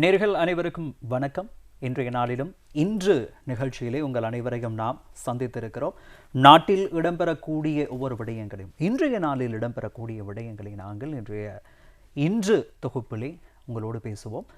நேர்கள் அனைவருக்கும் வணக்கம். இன்றைய நாளிலும் இன்று நிகழ்ச்சியிலே உங்கள் அனைவரையும் நாம் சந்தித்திருக்கிறோம். நாட்டில் இடம்பெறக்கூடிய ஒவ்வொரு விடயங்களையும் இன்றைய நாளில் இடம்பெறக்கூடிய விடயங்களை நாங்கள் இன்றைய இன்று தொகுப்பிலே உங்களோடு பேசுவோம்.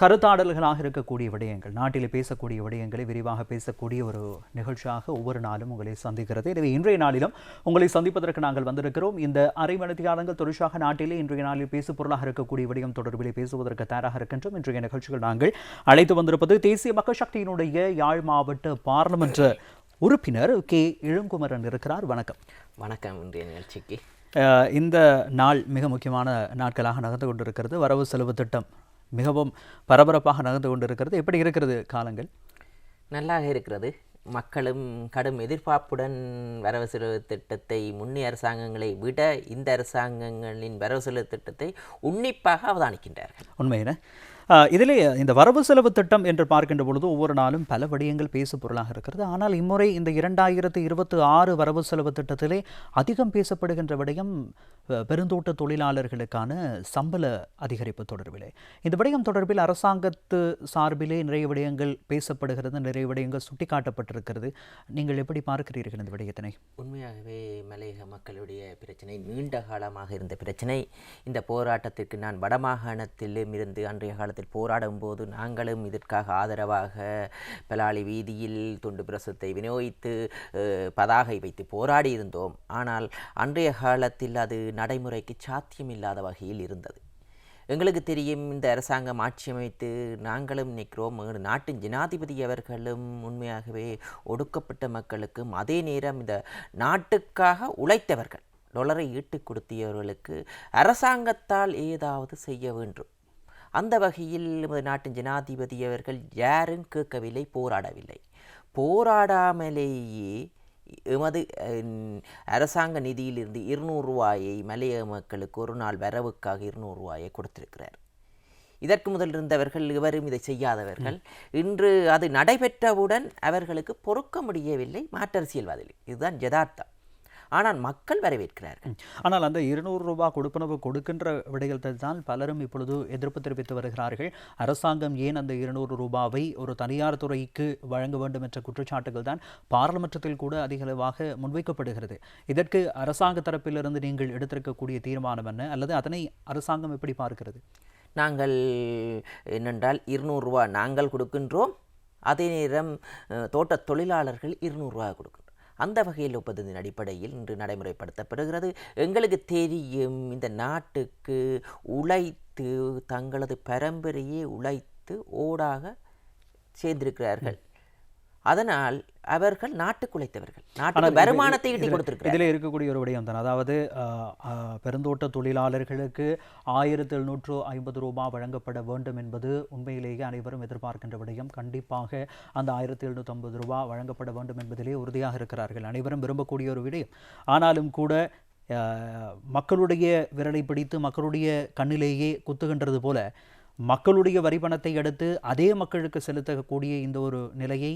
கருத்தாடல்களாக இருக்கக்கூடிய விடயங்கள் நாட்டில் பேசக்கூடிய விடயங்களை விரிவாக பேசக்கூடிய ஒரு நிகழ்ச்சியாக ஒவ்வொரு நாளும் உங்களை சந்திக்கிறது. எனவே இன்றைய நாளிலும் உங்களை சந்திப்பதற்கு நாங்கள் வந்திருக்கிறோம். இந்த அரை மணித்தியாலங்கள் தொடர்ச்சியாக நாட்டிலே இன்றைய நாளில் பேசு பொருளாக இருக்கக்கூடிய விடயம் தொடர்பிலே பேசுவதற்கு தயாராக இருக்கின்றோம். இன்றைய நிகழ்ச்சிகள் நாங்கள் அழைத்து வந்திருப்பது தேசிய மக்கள் சக்தியினுடைய யாழ் மாவட்ட பாராளுமன்ற உறுப்பினர் கே. இளங்குமரன் இருக்கிறார். வணக்கம். வணக்கம். இன்றைய நிகழ்ச்சிக்கு. இந்த நாள் மிக முக்கியமான நாட்களாக நகர்ந்து கொண்டிருக்கிறது. வரவு செலவு திட்டம் மிகவும் பரபரப்பாக நகர்ந்து கொண்டிருக்கிறது. எப்படி இருக்கிறது காலங்கள்? நல்லாக இருக்கிறது. மக்களும் கடும் எதிர்பார்ப்புடன் வரவு செலவு திட்டத்தை முன்னே அரசாங்கங்களை விட இந்த அரசாங்கங்களின் வரவு செலவு திட்டத்தை உன்னிப்பாக அவதானிக்கின்றார்கள். உண்மையின இதிலே இந்த வரவு செலவு திட்டம் என்று பார்க்கின்ற பொழுது ஒவ்வொரு நாளும் பல விடயங்கள் பேசு பொருளாக இருக்கிறது. ஆனால் இம்முறை இந்த இரண்டாயிரத்து இருபத்தி ஆறு வரவு செலவு திட்டத்திலே அதிகம் பேசப்படுகின்ற விடயம் பெருந்தோட்ட தொழிலாளர்களுக்கான சம்பள அதிகரிப்பு தொடர்பிலே. இந்த விடயம் தொடர்பில் அரசாங்கத்து சார்பிலே நிறைய விடயங்கள் பேசப்படுகிறது நிறைய விடயங்கள் சுட்டிக்காட்டப்பட்டிருக்கிறது. நீங்கள் எப்படி பார்க்கிறீர்கள் இந்த விடயத்தினை? உண்மையாகவே மலையக மக்களுடைய பிரச்சனை நீண்ட காலமாக இருந்த பிரச்சனை. இந்த போராட்டத்திற்கு நான் வடமாகாணத்திலும் இருந்து அன்றைய காலத்தில் போராடும் போது நாங்களும் இதற்காக ஆதரவாக பலாளி வீதியில் துண்டு பிரசத்தை விநியோகித்து பதாகை வைத்து போராடி இருந்தோம் ஆனால் அன்றைய காலத்தில் அது நடைமுறைக்கு சாத்தியமில்லாத வகையில் இருந்தது. எங்களுக்கு தெரியும் இந்த அரசாங்கம் ஆட்சி அமைத்து நாங்களும் நிற்கிறோம். நாட்டின் ஜனாதிபதி அவர்களும் உண்மையாகவே ஒடுக்கப்பட்ட மக்களுக்கும் அதே நேரம் இந்த நாட்டுக்காக உழைத்தவர்கள். டொலரை ஈட்டுக் கொடுத்தியவர்களுக்கு அரசாங்கத்தால் ஏதாவது செய்ய வேண்டும். அந்த வகையில் எமது நாட்டின் ஜனாதிபதி அவர்கள் யாரும் கேட்கவில்லை போராடவில்லை. போராடாமலேயே எமது அரசாங்க நிதியிலிருந்து இருநூறு ரூபாயை மலையக மக்களுக்கு ஒரு நாள் வரவுக்காக இருநூறு ரூபாயை கொடுத்திருக்கிறார். இதற்கு முதல் இருந்தவர்கள் இவரும் இதை செய்யாதவர்கள். இன்று அது நடைபெற்றவுடன் அவர்களுக்கு பொறுக்க முடியவில்லை மாற்றரசியல்வாதிகள். இதுதான் யதார்த்தம். ஆனால் மக்கள் வரவேற்கிறார்கள். ஆனால் அந்த இருநூறு ரூபாய் கொடுப்பனவு கொடுக்கின்ற விடயத்தில் தான் பலரும் இப்பொழுது எதிர்ப்பு தெரிவித்து வருகிறார்கள். அரசாங்கம் ஏன் அந்த இருநூறு ரூபாவை ஒரு தனியார் துறைக்கு வழங்க வேண்டும் என்ற குற்றச்சாட்டுகள் தான் பாராளுமன்றத்தில் கூட அதிகளவாக முன்வைக்கப்படுகிறது. இதற்கு அரசாங்க தரப்பிலிருந்து நீங்கள் எடுத்திருக்கக்கூடிய தீர்மானம் என்ன? அல்லது அதனை அரசாங்கம் எப்படி பார்க்கிறது? நாங்கள் என்னென்றால் இருநூறுரூவா நாங்கள் கொடுக்கின்றோம். அதே நேரம் அஹ், தோட்டத் தொழிலாளர்கள் இருநூறுவா கொடுக்கின்றோம் அந்த வகையில் ஒப்பந்தத்தின் அடிப்படையில் இன்று நடைமுறைப்படுத்தப்படுகிறது. எங்களுக்கு தெரியும் இந்த நாட்டுக்கு உழைத்து தங்களது பரம்பரையே உழைத்து ஓடாக சேர்ந்திருக்கிறார்கள். அதனால் அவர்கள் நாட்டுக்கு உழைத்தவர்கள். நாட்டுக்கு வருமானத்தை ஈட்டி கொடுத்திருக்கிறார்கள் இதில் இருக்கக்கூடிய ஒரு விடயம் தான். அதாவது பெருந்தோட்ட தொழிலாளர்களுக்கு ஆயிரத்தி எழுநூற்று ஐம்பது ரூபாய் வழங்கப்பட வேண்டும் என்பது உண்மையிலேயே அனைவரும் எதிர்பார்க்கின்ற விடயம். கண்டிப்பாக அந்த ஆயிரத்தி எழுநூற்றி ஐம்பது ரூபாய் வழங்கப்பட வேண்டும் என்பதிலே உறுதியாக இருக்கிறார்கள். அனைவரும் விரும்பக்கூடிய ஒரு விடயம். ஆனாலும் கூட மக்களுடைய விரலை பிடித்து மக்களுடைய கண்ணிலேயே குத்துகின்றது போல மக்களுடைய வரி பணத்தை எடுத்து அதே மக்களுக்கு செலுத்தக்கூடிய இந்த ஒரு நிலையை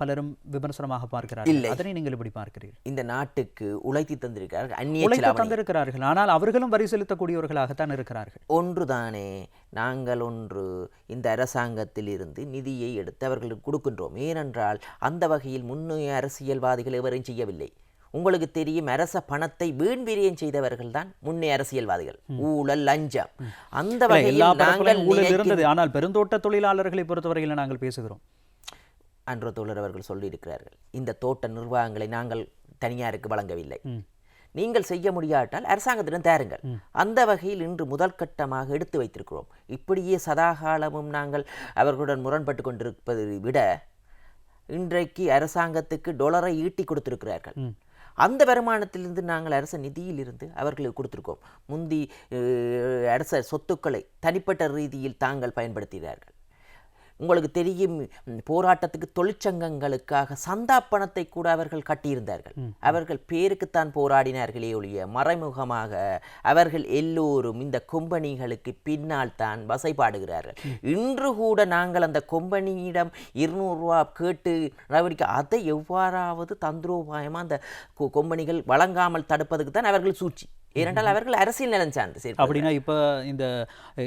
பலரும் விமர்சனமாக பார்க்கிறார்கள். அதனை நீங்கள் எப்படி பார்க்கிறீர்கள்? இந்த நாட்டுக்கு உழைத்து தந்திருக்கிறார்கள் அந்நிய தந்திருக்கிறார்கள். ஆனால் அவர்களும் வரி செலுத்தக்கூடியவர்களாகத்தான் இருக்கிறார்கள். ஒன்றுதானே நாங்கள் ஒன்று இந்த அரசாங்கத்தில் இருந்து நிதியை எடுத்து அவர்களுக்கு கொடுக்கின்றோம். ஏனென்றால் அந்த வகையில் முன்னைய அரசியல்வாதிகள் எவரும் செய்யவில்லை. உங்களுக்கு தெரியும் அரச பணத்தை வீண் விரயம் செய்தவர்கள் தான் முன்னே அரசியல்வாதிகள். ஊழல் லஞ்சம். அந்த வகையில் நாங்கள் ஆனால் பெருந்தோட்ட தொழிலாளர்களை பொறுத்தவரையில் நாங்கள் பேசுகிறோம். அன்ற தோழர் அவர்கள் சொல்லியிருக்கிறார்கள். இந்த தோட்ட நிர்வாகங்களை நாங்கள் தனியாருக்கு வழங்கவில்லை. நீங்கள் செய்ய முடியாட்டால் அரசாங்கத்திடம் தாருங்கள். அந்த வகையில் இன்று முதல் கட்டமாக எடுத்து வைத்திருக்கிறோம். இப்படியே சதாகாலமும் நாங்கள் அவர்களுடன் முரண்பட்டு கொண்டிருப்பதை விட இன்றைக்கு அரசாங்கத்துக்கு டொலரை ஈட்டி கொடுத்திருக்கிறார்கள். அந்த வருமானத்திலிருந்து நாங்கள் அரச நிதியிலிருந்து அவர்களுக்கு கொடுத்திருக்கோம் முந்தி அரச சொத்துக்களை தனிப்பட்ட ரீதியில் தாங்கள் பயன்படுத்தினார்கள். உங்களுக்கு தெரியும் போராட்டத்துக்கு தொழிற்சங்கங்களுக்காக சந்தா பணத்தை கூட அவர்கள் கட்டியிருந்தார்கள். அவர்கள் பேருக்குத்தான் போராடினார்களே ஒழிய மறைமுகமாக அவர்கள் எல்லோரும் இந்த கொம்பனிகளுக்கு பின்னால் தான் வசைபாடுகிறார்கள். இன்று கூட நாங்கள் அந்த கொம்பனியிடம் இருநூறு ரூபா கேட்டு நடவடிக்கை அதை எவ்வாறாவது தந்திரோபாயமாக அந்த கொம்பனிகள் வழங்காமல் தடுப்பதுக்கு தான் அவர்கள் சூழ்ச்சி. ஏனென்றால் அவர்கள் அரசியல் நலன் சார்ந்து. அப்படின்னா இப்போ இந்த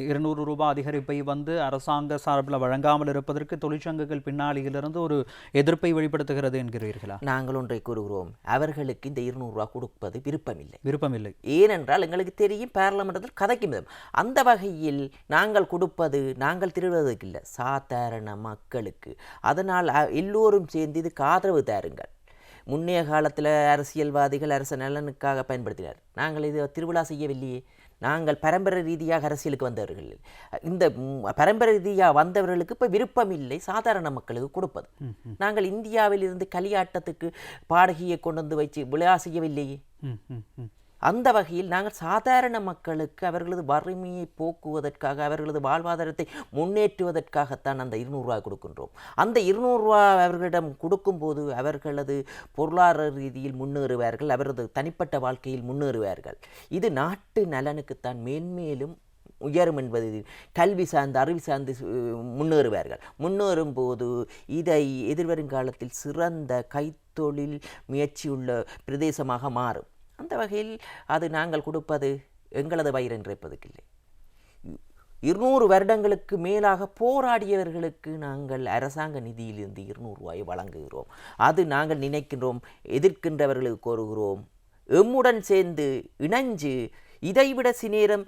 இருநூறு ரூபாய் அதிகரிப்பை வந்து அரசாங்க சார்பில் வழங்காமல் இருப்பதற்கு தொழிற்சங்கங்கள் பின்னாளியிலிருந்து ஒரு எதிர்ப்பை வெளிப்படுத்துகிறது என்கிறீர்களா? நாங்கள் ஒன்றை கூறுகிறோம். அவர்களுக்கு இந்த இருநூறு ரூபா கொடுப்பது விருப்பமில்லை. விருப்பமில்லை. ஏனென்றால் எங்களுக்கு தெரியும் பாராளுமன்றத்தில் கதைக்கும் விதம். அந்த வகையில் நாங்கள் கொடுப்பது நாங்கள் திருடுவதற்கு இல்லை சாதாரண மக்களுக்கு. அதனால் எல்லோரும் சேர்ந்து இதுக்கு ஆதரவு தாருங்கள். முன்னைய காலத்தில் அரசியல்வாதிகள் அரச நலனுக்காக பயன்படுத்தினார். நாங்கள் இது திருவிழா செய்யவில்லையே. நாங்கள் பரம்பரை ரீதியாக அரசியலுக்கு வந்தவர்கள். இந்த பரம்பரை ரீதியாக வந்தவர்களுக்கு இப்போ விருப்பம் இல்லை. சாதாரண மக்களுக்கு கொடுப்பது. நாங்கள் இந்தியாவில் இருந்து களியாட்டத்துக்கு பாடகியை கொண்டு வந்து வச்சு விழா செய்யவில்லையே. அந்த வகையில் நாங்கள் சாதாரண மக்களுக்கு அவர்களது வறுமையை போக்குவதற்காக அவர்களது வாழ்வாதாரத்தை முன்னேற்றுவதற்காகத்தான் அந்த இருநூறுரூவா கொடுக்கின்றோம். அந்த இருநூறுரூவா அவர்களிடம் கொடுக்கும்போது அவர்களது பொருளாதார ரீதியில் முன்னேறுவார்கள் அவரது தனிப்பட்ட வாழ்க்கையில் முன்னேறுவார்கள். இது நாட்டு நலனுக்குத்தான் மேன்மேலும் உயரும் என்பது கல்வி சார்ந்து அறிவு சார்ந்து முன்னேறுவார்கள். முன்னேறும் போது இதை எதிர்வரும் காலத்தில் சிறந்த கைத்தொழில் முயற்சியுள்ள பிரதேசமாக மாறும். அந்த வகையில் அது நாங்கள் கொடுப்பது எங்களது வயிறு நிறைப்பதற்கில்லை இருநூறு வருடங்களுக்கு மேலாக போராடியவர்களுக்கு நாங்கள் அரசாங்க நிதியிலிருந்து இருநூறு ரூபாயை வழங்குகிறோம். அது நாங்கள் நினைக்கின்றோம் எதிர்க்கின்றவர்களுக்கு கோருகிறோம். எம்முடன் சேர்ந்து இணைஞ்சு இதைவிட சிநேரம்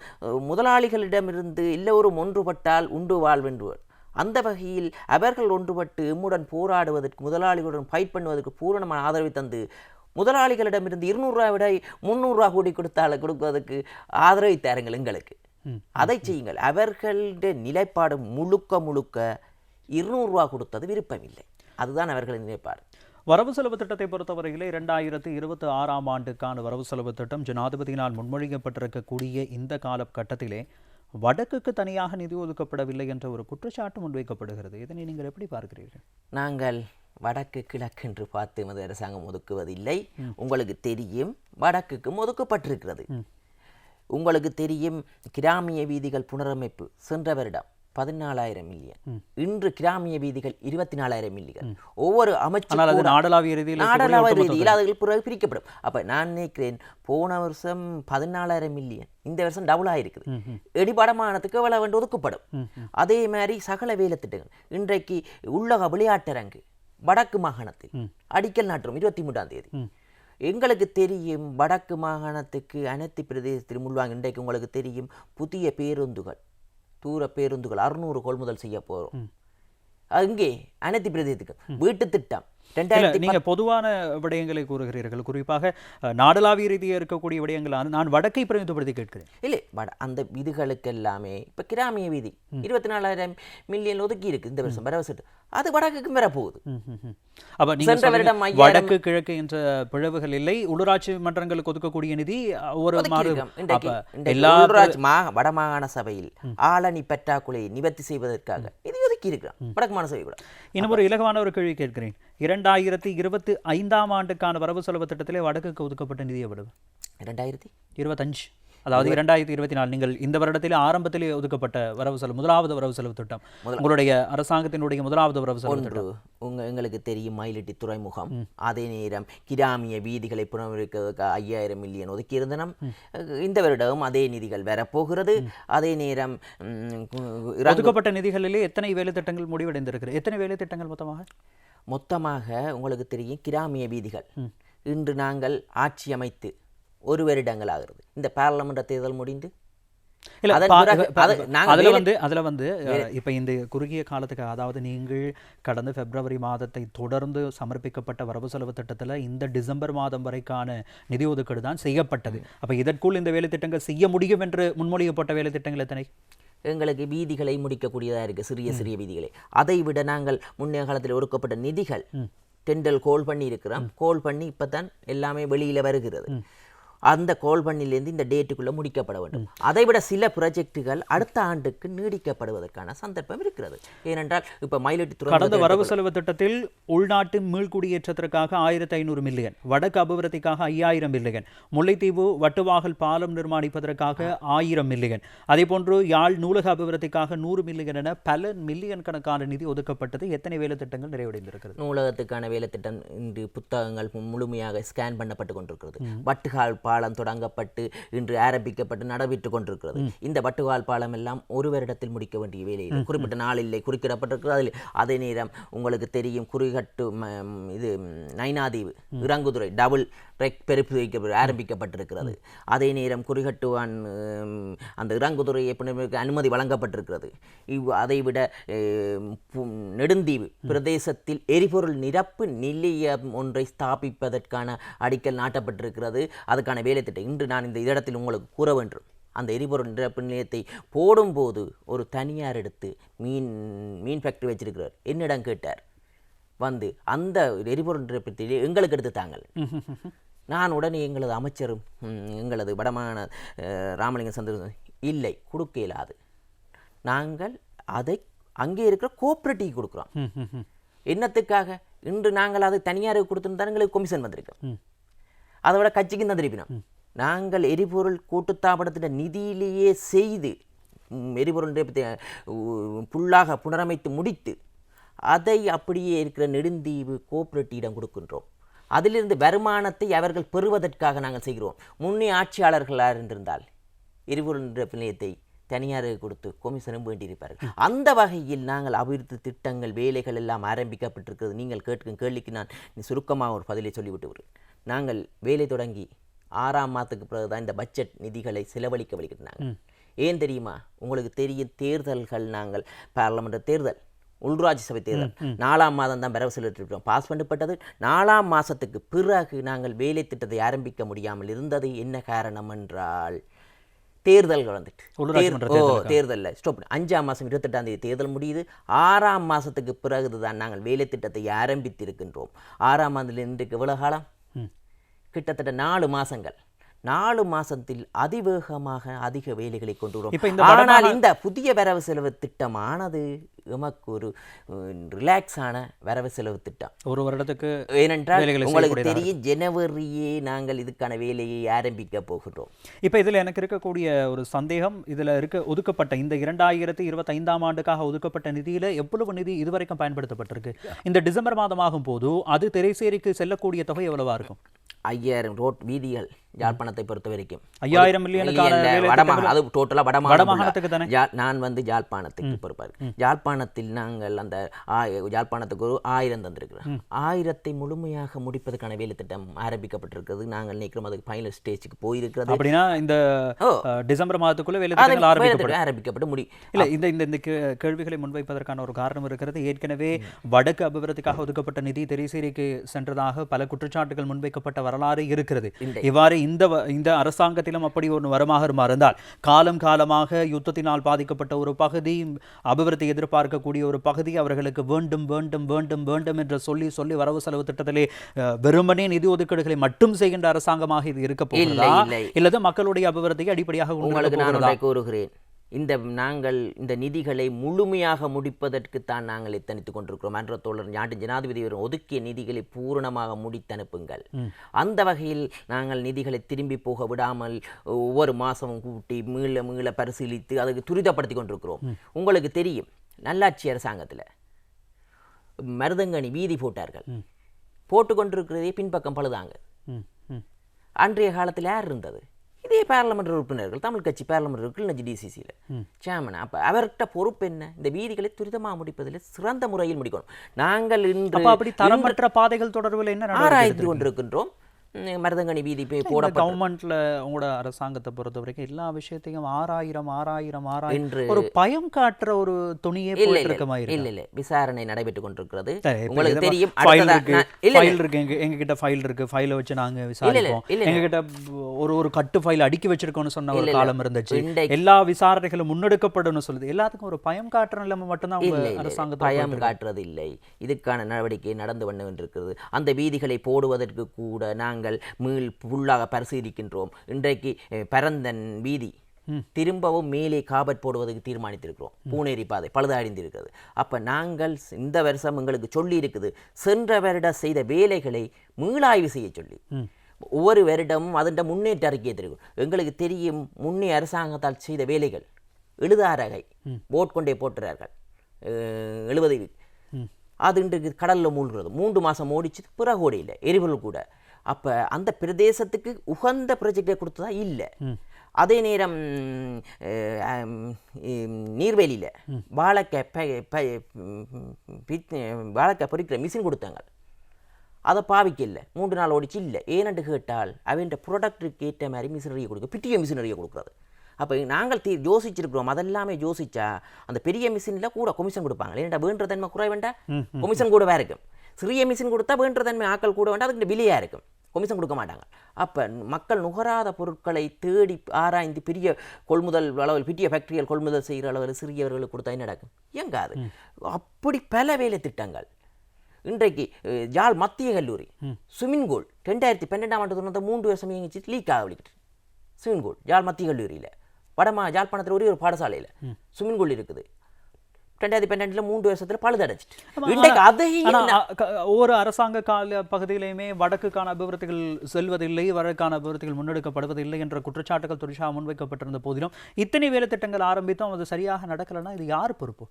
முதலாளிகளிடமிருந்து எல்லோரும் ஒன்றுபட்டால் உண்டு வாழ்வென்று அந்த வகையில் அவர்கள் ஒன்றுபட்டு எம்முடன் போராடுவதற்கு முதலாளிகளுடன் ஃபைட் பண்ணுவதற்கு பூரணமான ஆதரவை தந்து முதலாளிகளிடமிருந்து இருநூறுவா விட முந்நூறுரூவா கூடி கொடுத்தால கொடுப்பதற்கு ஆதரவை தாருங்கள் எங்களுக்கு. அதை செய்யுங்கள். அவர்களுடைய நிலைப்பாடு முழுக்க முழுக்க இருநூறுவா கொடுத்தது விருப்பமில்லை. அதுதான் அவர்களின் நிலைப்பாடு. வரவு செலவு திட்டத்தை பொறுத்தவரையிலே இரண்டாயிரத்தி இருபத்தி ஆறாம் ஆண்டுக்கான வரவு செலவு திட்டம் ஜனாதிபதியினால் முன்மொழியப்பட்டிருக்கக்கூடிய இந்த காலகட்டத்திலே வடக்குக்கு தனியாக நிதி ஒதுக்கப்படவில்லை என்ற ஒரு குற்றச்சாட்டு முன்வைக்கப்படுகிறது. இதனை நீங்கள் எப்படி பார்க்கிறீர்கள்? நாங்கள் வடக்கு கிழக்கு என்று பார்த்து மது அரசாங்கம் ஒதுக்குவதில்லை. உங்களுக்கு தெரியும் வடக்குக்கும் ஒதுக்கப்பட்டிருக்கிறது. உங்களுக்கு தெரியும் கிராமிய வீதிகள் புனரமைப்பு சென்ற வருடம் பதினாலாயிரம் மில்லியன். இன்று கிராமிய வீதிகள் இருபத்தி நாலாயிரம் மில்லியன் ஒவ்வொரு அமைச்சு ஆனால் அது கூட- நாடளாவிய ரீதியில் நாடளாவிய ரீதியில் அதுகள் பிறகு பிரிக்கப்படும். அப்ப நான் நினைக்கிறேன் போன வருஷம் பதினாலாயிரம் மில்லியன். இந்த வருஷம் டபுள் ஆயிருக்குது. எடிபடமானத்துக்கு எவ்வளவு ஒதுக்கப்படும். அதே மாதிரி சகல வேலை திட்டங்கள். இன்றைக்கு உள்ளக விளையாட்டரங்கு வடக்கு மாகாணத்தில் அடிக்கல் நாட்டுறோம் இருபத்தி மூன்றாம் தேதி. எங்களுக்கு தெரியும் வடக்கு மாகாணத்துக்கு அனைத்து பிரதேசத்திலும் உள்வாங்க இன்றைக்கு உங்களுக்கு தெரியும் புதிய பேருந்துகள் தூர பேருந்துகள் அறுநூறு கொள்முதல் செய்ய போறோம். அங்கே அனைத்து பிரதேசத்துக்கும். வீட்டு திட்டம் நீங்க பொதுவான விடயங்களை கூறுகிறீர்கள். குறிப்பாக நாடளாவிய ரீதியாக இருக்கக்கூடிய விடயங்கள் நான் வடக்கை பிரதிநிதிப்படுத்தி கேட்கிறேன். இல்லை வட அந்த விதிகளுக்கு எல்லாமே இப்போ கிராமிய வீதி இருபத்தி நாலாயிரம் மில்லியன் ஒதுக்கி இருக்கு இந்த வருஷம் வரவு செட்டு அது வடக்குக்கும் வர போகுது. ம், ம், ம். அப்ப நீங்க சென்ற சொல்றீங்க, வருடம் ஐயாயிரம் வடக்கு கிழக்கு என்ற பிளவுகள் இல்லை உள்ளூராட்சி மன்றங்களுக்கு ஒதுக்கக்கூடிய நிதி ஒரு எல்லா உள்ளூராட்சி மா வடமாகாண சபையில் ஆளணி பற்றாக்குறையை நிவர்த்தி செய்வதற்காக இது ஒதுக்கி இருக்கிறோம். வடக்கு மாகாண சபை கூட. இன்னும் ஒரு இலகுவான ஒரு கேள்வி கேட்கிறேன். இரண்டாயிரத்தி இருபத்தி ஐந்தாம் ஆண்டுக்கான வரவு செலவு திட்டத்திலே வடக்குக்கு ஒதுக்கப்பட்ட நிதி எவ்வளவு? ரெண்டாயிரத்தி இருபத்தஞ்சு. அதாவது இரண்டாயிரத்தி இருபத்தி நாலு நீங்கள் இந்த வருடத்திலே ஆரம்பத்திலே ஒதுக்கப்பட்ட வரவு செலவு முதலாவது வரவு செலவு திட்டம். உங்களுடைய அரசாங்கத்தினுடைய முதலாவது வரவு செலவு திட்டம். உங்க எங்களுக்கு தெரியும் மயிலிட்டி துறைமுகம். அதே நேரம் கிராமிய வீதிகளை புனரமைக்கிறதுக்கு ஐயாயிரம் மில்லியன் ஒதுக்கி இருந்தனம். இந்த வருடம் அதே நிதிகள் வரப்போகிறது. அதே நேரம் ஒதுக்கப்பட்ட நிதிகளிலே எத்தனை வேலை திட்டங்கள் முடிவடைந்திருக்கிறது? எத்தனை வேலை திட்டங்கள் மொத்தமாக? மொத்தமாக உங்களுக்கு தெரியும் கிராமிய வீதிகள். இன்று நாங்கள் ஆட்சி அமைத்து ஒரு வருடங்கள் ஆகிறது இந்த பாராளுமன்ற தேர்தல் முடிந்து அதுல வந்து அதுல வந்து இப்ப இந்த குறுகிய காலத்துக்கு அதாவது நீங்கள் கடந்த பிப்ரவரி மாதத்தை தொடர்ந்து சமர்ப்பிக்கப்பட்ட வரவு செலவு திட்டத்துல இந்த டிசம்பர் மாதம் வரைக்கான நிதி ஒதுக்கீடு தான் செய்யப்பட்டது. அப்ப இதற்குள் இந்த வேலை திட்டங்கள் செய்ய முடியும் என்று முன்மொழியப்பட்ட வேலை திட்டங்கள் எத்தனை? எங்களுக்கு வீதிகளை முடிக்கக்கூடியதாக இருக்குது சிறிய சிறிய வீதிகளை. அதை விட நாங்கள் முன்னைய காலத்தில் ஒதுக்கப்பட்ட நிதிகள் டெண்டல் கோல் பண்ணி இருக்கிறோம் கோல் பண்ணி இப்போ தான் எல்லாமே வெளியில் வருகிறது. அந்த கோல் பண்ணிலேருந்து இந்த டேட்டுக்குள்ளே முடிக்கப்பட வேண்டும். அதை விட சில ப்ராஜெக்டுகள் அடுத்த ஆண்டுக்கு நீடிக்கப்படுவதற்கான சந்தர்ப்பம் இருக்கிறது. ஏனென்றால் இப்போ மயிலட்டி கடந்த வரவு செலவு திட்டத்தில் உள்நாட்டு மீள்குடியேற்றத்திற்காக ஆயிரத்தி ஐநூறு மில்லியன் வடக்கு அபிவிருத்திக்காக ஐயாயிரம் மில்லியன் முல்லைத்தீவு வட்டுவாகல் பாலம் நிர்மாணிப்பதற்காக ஆயிரம் மில்லியன். அதேபோன்று யாழ் நூலக அபிவிருத்திக்காக நூறு மில்லியன் என பல மில்லியன் கணக்கான நிதி ஒதுக்கப்பட்டது எத்தனை வேலை திட்டங்கள் நிறைவடைந்திருக்கிறது? நூலகத்துக்கான வேலை திட்டம் இன்று புத்தகங்கள் முழுமையாக ஸ்கேன் பண்ணப்பட்டு கொண்டிருக்கிறது. வட்டுகால் பாலம் தொடங்கப்பட்டு இன்று ஆரம்பிக்கப்பட்டு நடைபெற்று கொண்டிருக்கிறது. இந்த வட்டுவால் பாலம் எல்லாம் ஒரு வருடத்தில் முடிக்க வேண்டிய வேலை இது. குறிப்பிட்ட நாளில்லை குறிப்பிடப்பட்டிருக்கிறது அதில் அதே நேரம் உங்களுக்கு தெரியும் குறிகட்டு இது நைனாதீவு இறங்குதுறை டபுள் ரெக் பெருப்பு வைக்க ஆரம்பிக்கப்பட்டிருக்கிறது. அதே நேரம் குறிகட்டுவான் அந்த இறங்குதுறையை புனரமைக்க அனுமதி வழங்கப்பட்டிருக்கிறது. இவ் அதை விட பு- நெடுந்தீவு பிரதேசத்தில் எரிபொருள் நிரப்பு நிலையம் ஒன்றை ஸ்தாபிப்பதற்கான அடிக்கல் நாட்டப்பட்டிருக்கிறது. அதுக்கான வேலை திட்டம். இன்று நான் இந்த இடத்தில் உங்களுக்கு கூற வேண்டும். அந்த எரிபொருள் நிரப்பு நிலையத்தை போடும்போது ஒரு தனியார் எடுத்து மீன் மீன் ஃபேக்டரி வச்சிருக்கிறார். என்னிடம் கேட்டார். வந்து அந்த எரிபொருள் நிரப்பு எங்களுக்கு எடுத்து தாங்கள். நான் உடனே எங்களது அமைச்சரும் எங்களது வடமான அஹ், ராமலிங்க சந்திர இல்லை கொடுக்க இயலாது. நாங்கள் அதை அங்கே இருக்கிற கோஆப்ரேட்டிவ் கொடுக்குறோம். என்னத்துக்காக? இன்று நாங்கள் அதை தனியாருக்கு கொடுத்திருந்தா எங்களுக்கு கொமிஷன் வந்திருக்கோம் அதை விட கட்சிக்கு தந்திருப்பினோம் நாங்கள் எரிபொருள் கூட்டுத்தாபனத்தின் நிதியிலேயே செய்து எரிபொருள் நிலையத்தை, புல்லாக புனரமைத்து முடித்து அதை அப்படியே இருக்கிற நெடுந்தீவு கோஆப்ரேட்டிவிடம் கொடுக்கின்றோம். அதிலிருந்து வருமானத்தை அவர்கள் பெறுவதற்காக நாங்கள் செய்கிறோம். முன்னே ஆட்சியாளர்களாக இருந்திருந்தால் எரிபொருள் நிலையத்தை தனியாருக்கு கொடுத்து கொமிஷனும் வேண்டியிருப்பார்கள். அந்த வகையில் நாங்கள் அபிவிருத்தி திட்டங்கள் வேலைகள் எல்லாம் ஆரம்பிக்கப்பட்டிருக்கிறது. நீங்கள் கேட்கும் கேள்விக்கு நான் சுருக்கமாக ஒரு பதிலை சொல்லிவிட்டு வருகிறேன் நாங்கள் வேலை தொடங்கி ஆறாம் மாதத்துக்கு பிறகுதான் இந்த பட்ஜெட் நிதிகளை செலவழிக்க வலிக்கிறாங்க ஏன் தெரியுமா? உங்களுக்கு தெரியும் தேர்தல்கள் நாங்கள் பாராளுமன்ற தேர்தல். உள்ராட்சி சபை தேர்தல். நாலாம் மாதம் தான் வரவு செலுத்திருக்கிறோம் பாஸ் பண்ணப்பட்டது. நாலாம் மாதத்துக்கு பிறகு நாங்கள் வேலை திட்டத்தை ஆரம்பிக்க முடியாமல் இருந்தது என்ன காரணம் என்றால் தேர்தல்கள் வந்துட்டு? தேர்தலில். ஸ்டாப் அஞ்சாம் மாதம் இருபத்தெட்டாம் தேதி தேர்தல் முடியுது. ஆறாம் மாதத்துக்கு பிறகு தான் நாங்கள் வேலை திட்டத்தை ஆரம்பித்திருக்கின்றோம். ஆறாம் மாதத்தில் இன்றைக்கு எவ்வளவு காலம்? கிட்டத்தட்ட நாலு மாசங்கள். நாலு மாசத்தில் அதிவேகமாக அதிக வேலைகளை கொண்டு இப்ப வரும் இந்த ஆனால் இந்த புதிய வரவு செலவு திட்டமானது எமக்கு ஒரு ரிலாக்ஸான வரவு செலவு திட்டம். ஒரு வருடத்துக்கு ஏனென்றால் உங்களுக்கு தெரியும் ஜனவரியே நாங்கள் இதுக்கான வேலையை ஆரம்பிக்க போகிறோம் இப்போ இதில் எனக்கு இருக்கக்கூடிய ஒரு சந்தேகம் இதில் இருக்க ஒதுக்கப்பட்ட இந்த இரண்டாயிரத்தி இருபத்தைந்தாம் ஆண்டுக்காக ஒதுக்கப்பட்ட நிதியில எவ்வளவு நிதி இதுவரைக்கும் பயன்படுத்தப்பட்டிருக்கு? இந்த டிசம்பர் மாதமாகும் போது அது திரைசேரிக்கு செல்லக்கூடிய தொகை எவ்வளவா இருக்கும்? ஐயாயிரம் ரோட் வீதிகள். யாழ்ப்பாணத்தை பொறுத்த வரைக்கும். ஐயாயிரம் திட்டங்கள் அது டோட்டலாக வடமாகாணத்துக்கு நான் வந்து யாழ்ப்பாணத்துக்கு பொறுப்பாரு. யாழ்ப்பாணத்தில் நாங்கள் அந்த யாழ்ப்பாணத்துக்கு ஒரு ஆயிரம் தந்திருக்கிறோம். ஆயிரத்தை முழுமையாக முடிப்பதற்கான வேலை திட்டம் ஆரம்பிக்கப்பட்டிருக்கிறது. நாங்கள் நினைக்கிறோம் அதுக்கு ஃபைனல் ஸ்டேஜுக்கு போயிருக்கிறது. அப்படின்னா இந்த டிசம்பர் மாதத்துக்குள்ள வேலை திட்டம் ஆரம்பிக்கப்பட்டு முடி இல்ல இந்த இந்த இந்த கேள்விகளை முன்வைப்பதற்கான ஒரு காரணம் இருக்கிறது. ஏற்கனவே வடக்கு அபிவிருத்திக்காக ஒதுக்கப்பட்ட நிதி தெரிசேரிக்கு சென்றதாக பல குற்றச்சாட்டுகள் முன்வைக்கப்பட்ட வரலாறு இருக்கிறது. இவ்வாறு இந்த இந்த அரசாங்கத்திலும் அப்படி ஒரு வரமாக இருந்தால் காலம் காலமாக யுத்தத்தினால் பாதிக்கப்பட்ட ஒரு பகுதி அபிவிருத்தி எதிர்பார்க்கக்கூடிய ஒரு பகுதி அவர்களுக்கு வேண்டும் வேண்டும் வேண்டும் வேண்டும் என்று சொல்லி சொல்லி வரவு செலவு திட்டத்திலே வெறுமனே நிதி ஒதுக்கீடுகளை மட்டும் செய்கின்ற அரசாங்கமாக இது இருக்க போகிறதா? இல்லை. இல்லது மக்களுடைய அபிவிருத்தியை அடிப்படையாக உங்களுக்கு நான் கூறுகிறேன். இந்த நாங்கள் இந்த நிதிகளை முழுமையாக முடிப்பதற்கு தான் நாங்கள் எத்தனித்துக் கொண்டிருக்கிறோம். என்ற தோழர் நாட்டு ஜனாதிபதி ஒதுக்கிய நிதிகளை பூரணமாக முடித்து அனுப்புங்கள் அந்த வகையில் நாங்கள் நிதிகளை திரும்பி போக விடாமல் ஒவ்வொரு மாதமும் கூட்டி மீள மீள பரிசீலித்து அதுக்கு துரிதப்படுத்தி கொண்டிருக்கிறோம். உங்களுக்கு தெரியும் நல்லாட்சி அரசாங்கத்தில் மருதங்கனி வீதி போட்டார்கள். போட்டு கொண்டிருக்கிறதே பின்பக்கம் பழுதாங்க. அன்றைய காலத்தில் யார் இருந்தது? இதே பாராளுமன்ற உறுப்பினர்கள் தமிழ் கட்சி பாராளுமன்ற உறுப்பினர் ஜிடிசிசியில் சேமன் அப்போ அவர்கிட்ட பொறுப்பு என்ன? இந்த வீதிகளை துரிதமாக முடிப்பதில் சிறந்த முறையில் முடிக்கணும். நாங்கள் இன்று அப்ப அப்படி தரமற்ற பாதைகள் தொடர்பில் என்ன ஆராய்ந்து கொண்டிருக்கின்றோம். மருதங்கனி வீதி போய் போட கவர்மெண்ட்ல உங்களோட அரசாங்கத்தை பொறுத்த வரைக்கும் எல்லா விஷயத்தையும் ஆறாயிரம் ஆறாயிரம் ஆறாயிரம் ஒரு பயம் காட்டுற ஒரு துணியே இருக்க மாதிரி இல்ல இல்ல விசாரணை நடைபெற்றுக் கொண்டிருக்கிறது. உங்களுக்கு தெரியும் ஃபைல் இருக்கு ஃபைல் இருக்கு எங்க எங்க கிட்ட ஃபைல் இருக்கு ஃபைலை வச்சு நாங்க விசாரிப்போம். எங்க கிட்ட ஒரு ஒரு கட்டு ஃபைல் அடுக்கி வச்சிருக்கோம்னு சொன்ன ஒரு. காலம் இருந்துச்சு. எல்லா விசாரணைகளும் முன்னெடுக்கப்படும் சொல்லுது. எல்லாத்துக்கும் ஒரு பயம் காட்டுற நிலைமை மட்டும்தான் உங்க அரசாங்கத்தை பயம் காட்டுறது இல்லை இதுக்கான நடவடிக்கை நடந்து கொண்டு இருக்கிறது அந்த வீதிகளை போடுவதற்கு கூட நாங்கள் மீள் ஃபுல்லாக பரிசீலிக்கின்றோம். இன்றைக்கு பரந்தன் வீதி. திரும்பவும் மேலே காபட் போடுவதற்கு தீர்மானித்திருக்கிறோம். பூனேரி பாதை பழுதடைந்திருக்கிறது அப்ப நாங்கள் இந்த வருஷம் எங்களுக்கு சொல்லி இருக்குது சென்ற வருட செய்த வேலைகளை மீளாய்வு செய்ய சொல்லி. ஒவ்வொரு வருடமும் அதன் முன்னேற்ற அறிக்கையை தெரியும் எங்களுக்கு தெரியும் முன்னே அரசாங்கத்தால் செய்த வேலைகள் எழுதாரகை போட் கொண்டே போட்டுறார்கள். எழுபது அது இன்றைக்கு கடலில் மூழ்கிறது. மூன்று மாதம் ஓடிச்சு பிறகு ஓடையில் எரிபொருள் கூட. அப்போ அந்த பிரதேசத்துக்கு உகந்த ப்ராஜெக்டை கொடுத்ததா இல்லை. அதே நேரம் நீர்வேலியில் வாழைக்காய் வாழைக்காய் பொறிக்கிற மிஷின் கொடுத்தாங்க. அதை பாவிக்கல. மூன்று நாள் ஓடிச்சு இல்லை. ஏனென்று கேட்டால் அவன் ப்ரொடக்ட்டுக்கு ஏற்ற மாதிரி மிஷினரியை கொடுக்க பிட்டிய மிஷினரியை கொடுக்குறது. அப்போ நாங்கள் தீ யோசிச்சிருக்கிறோம். அதெல்லாமே யோசிச்சா அந்த பெரிய மிஷினில் கூட கொமிஷன் கொடுப்பாங்க ஏன்டா வேண்ட தன்மை குறை வேண்டாம் கொமிஷன் கூடவா இருக்கும். சிறிய மிஷின் கொடுத்தா வேண்ட தன்மை ஆக்கள் கூட வேண்டாம். அதுக்கு விலையாக இருக்கும். கொமிஷன் கொடுக்க மாட்டாங்க. அப்போ மக்கள் நுகராத பொருட்களை தேடி ஆராய்ந்து பெரிய கொள்முதல் அளவில் பெரிய ஃபேக்டரிகள் கொள்முதல் செய்கிற அளவில் சிறியவர்களுக்கு கொடுத்தா நடக்கும்? எங்காது அப்படி பல வேலை திட்டங்கள். இன்றைக்கு யாழ் மத்திய கல்லூரி பூல் ரெண்டாயிரத்தி பன்னெண்டாம் ஆண்டு மூன்று வருஷம் இயங்கிச்சு லீக் ஆகலிக்கிட்டு ஸ்விம்மிங் பூல் யாழ் மத்திய கல்லூரியில். வடமா யாழ்ப்பாணத்தில் ஒரே ஒரு பாடசாலையில் பூல் இருக்குது. ரெண்டாயிரத்தி பன்னெண்டில் மூன்று வருஷத்தில் பழுதடைச்சிட்டு இன்றைக்கு ஒவ்வொரு அரசாங்க கால பகுதியிலையுமே வடக்குக்கான அபிவிருத்திகள் செல்வதில்லை வடக்கான அபிவிருத்திகள் முன்னெடுக்கப்படுவதில்லை என்ற குற்றச்சாட்டுகள் தொடர்ச்சியாக முன்வைக்கப்பட்டிருந்த போதிலும் இத்தனை வேலை திட்டங்கள் ஆரம்பித்தும் அது சரியாக நடக்கலைன்னா இது யார் பொறுப்பு?